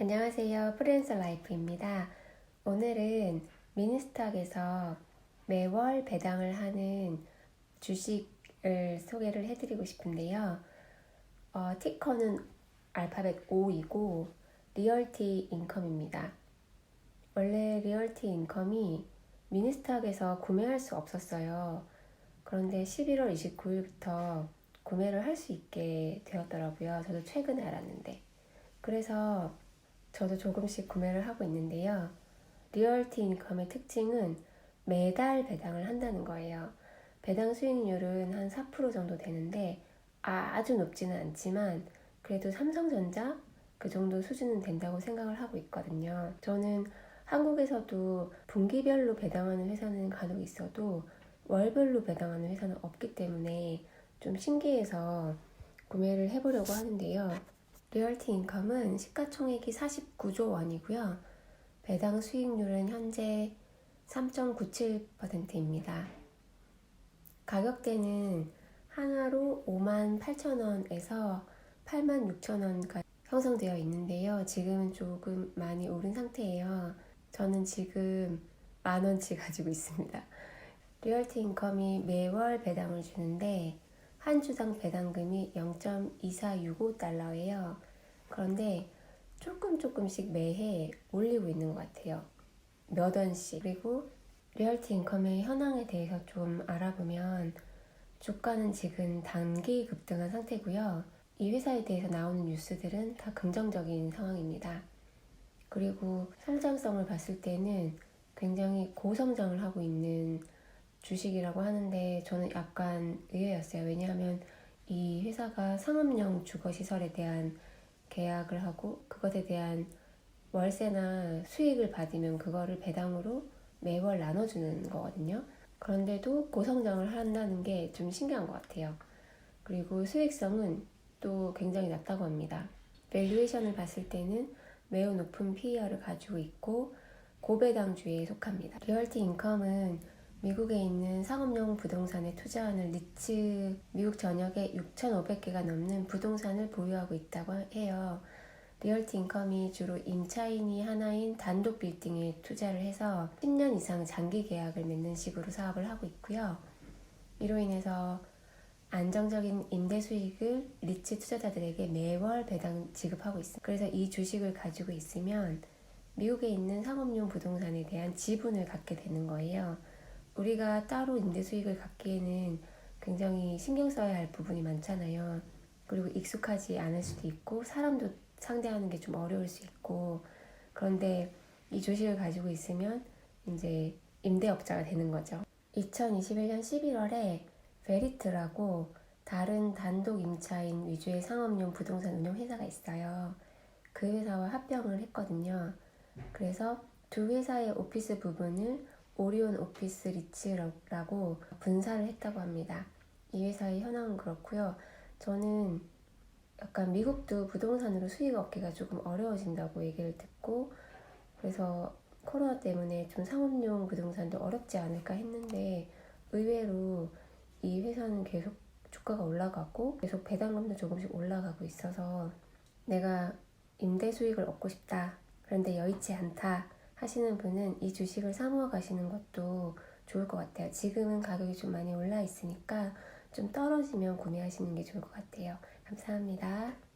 안녕하세요. 프리랜서 라이프입니다. 오늘은 미니스탁에서 매월 배당을 하는 주식을 소개를 해드리고 싶은데요. 어, 티커는 알파벳 O이고 리얼티 인컴입니다. 원래 리얼티 인컴이 미니스탁에서 구매할 수 없었어요. 그런데 11월 29일부터 구매를 할 수 있게 되었더라고요. 저도 최근에 알았는데. 그래서 저도 조금씩 구매를 하고 있는데요. 리얼티 인컴의 특징은 매달 배당을 한다는 거예요. 배당 수익률은 한 4% 정도 되는데 아주 높지는 않지만 그래도 삼성전자 그 정도 수준은 된다고 생각을 하고 있거든요. 저는 한국에서도 분기별로 배당하는 회사는 간혹 있어도 월별로 배당하는 회사는 없기 때문에 좀 신기해서 구매를 해보려고 하는데요. 리얼티 인컴은 시가총액이 49조 원이고요. 배당 수익률은 현재 3.97%입니다. 가격대는 하나로 5만 8천 원에서 8만 6천 원까지 형성되어 있는데요. 지금은 조금 많이 오른 상태예요. 저는 지금 만 원치 가지고 있습니다. 리얼티 인컴이 매월 배당을 주는데 한 주당 배당금이 0.2465달러예요. 그런데 조금 조금씩 매해 올리고 있는 것 같아요. 몇 원씩. 그리고 리얼티 인컴의 현황에 대해서 좀 알아보면 주가는 지금 단기 급등한 상태고요. 이 회사에 대해서 나오는 뉴스들은 다 긍정적인 상황입니다. 그리고 성장성을 봤을 때는 굉장히 고성장을 하고 있는 주식이라고 하는데 저는 약간 의외였어요. 왜냐하면 이 회사가 상업용 주거시설에 대한 계약을 하고 그것에 대한 월세나 수익을 받으면 그거를 배당으로 매월 나눠주는 거거든요. 그런데도 고성장을 한다는 게 좀 신기한 것 같아요. 그리고 수익성은 또 굉장히 낮다고 합니다. 밸류에이션을 봤을 때는 매우 높은 PER을 가지고 있고 고배당주에 속합니다. 리얼티 인컴은 미국에 있는 상업용 부동산에 투자하는 리츠 미국 전역에 6,500개가 넘는 부동산을 보유하고 있다고 해요. 리얼티 인컴이 주로 임차인이 하나인 단독 빌딩에 투자를 해서 10년 이상 장기 계약을 맺는 식으로 사업을 하고 있고요. 이로 인해서 안정적인 임대 수익을 리츠 투자자들에게 매월 배당 지급하고 있습니다. 그래서 이 주식을 가지고 있으면 미국에 있는 상업용 부동산에 대한 지분을 갖게 되는 거예요. 우리가 따로 임대 수익을 갖기에는 굉장히 신경 써야 할 부분이 많잖아요. 그리고 익숙하지 않을 수도 있고 사람도 상대하는 게 좀 어려울 수 있고 그런데 이 주식을 가지고 있으면 이제 임대업자가 되는 거죠. 2021년 11월에 베리트라고 다른 단독 임차인 위주의 상업용 부동산 운영 회사가 있어요. 그 회사와 합병을 했거든요. 그래서 두 회사의 오피스 부분을 오리온 오피스 리츠라고 분사를 했다고 합니다. 이 회사의 현황은 그렇고요. 저는 약간 미국도 부동산으로 수익 얻기가 조금 어려워진다고 얘기를 듣고 그래서 코로나 때문에 좀 상업용 부동산도 어렵지 않을까 했는데 의외로 이 회사는 계속 주가가 올라가고 계속 배당금도 조금씩 올라가고 있어서 내가 임대 수익을 얻고 싶다. 그런데 여의치 않다. 하시는 분은 이 주식을 사모아 가시는 것도 좋을 것 같아요. 지금은 가격이 좀 많이 올라 있으니까 좀 떨어지면 구매하시는 게 좋을 것 같아요. 감사합니다.